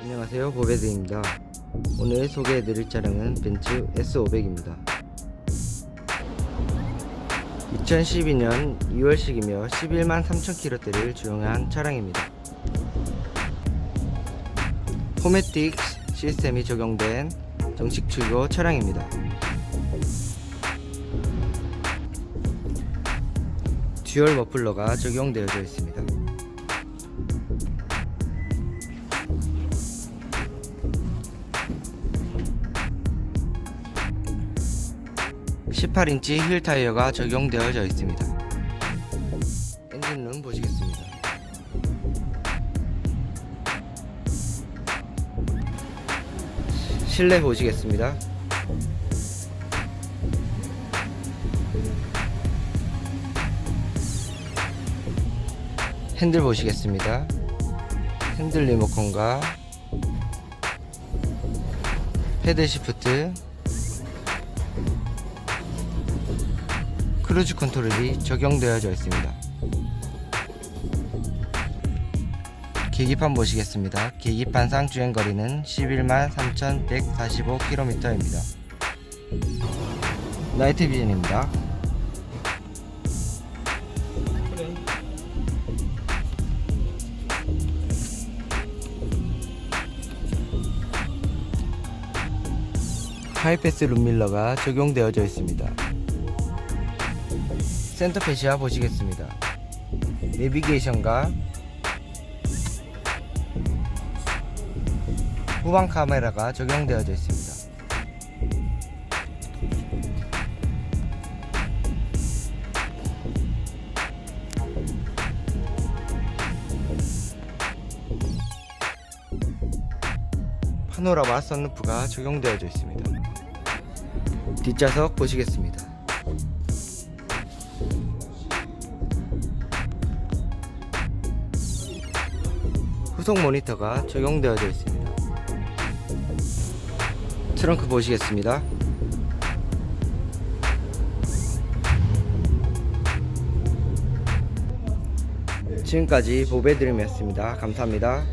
안녕하세요 보베드입니다. 오늘 소개해드릴 차량은 벤츠 S500입니다. 2012년 2월식이며 11만 3천 킬로대를 주행한 차량입니다. 포매틱 시스템이 적용된 정식 출고 차량입니다. 듀얼 머플러가 적용되어져 있습니다 18인치 휠 타이어가 적용되어져 있습니다. 엔진룸 보시겠습니다. 실내 보시겠습니다. 핸들 보시겠습니다. 핸들 리모컨과 패드 시프트 크루즈 컨트롤이 적용되어져 있습니다. 계기판 보시겠습니다. 계기판상 주행거리는 11만 3,145km입니다. 나이트 비전입니다. 하이패스 룸밀러가 적용되어져 있습니다. 센터 페시아 보시겠습니다. 내비게이션과 후방 카메라가 적용되어져 있습니다. 파노라마 선루프가 적용되어져 있습니다. 뒷좌석 보시겠습니다. 후속 모니터가 적용되어져 있습니다. 트렁크 보시겠습니다. 지금까지 보배드림이었습니다. 감사합니다.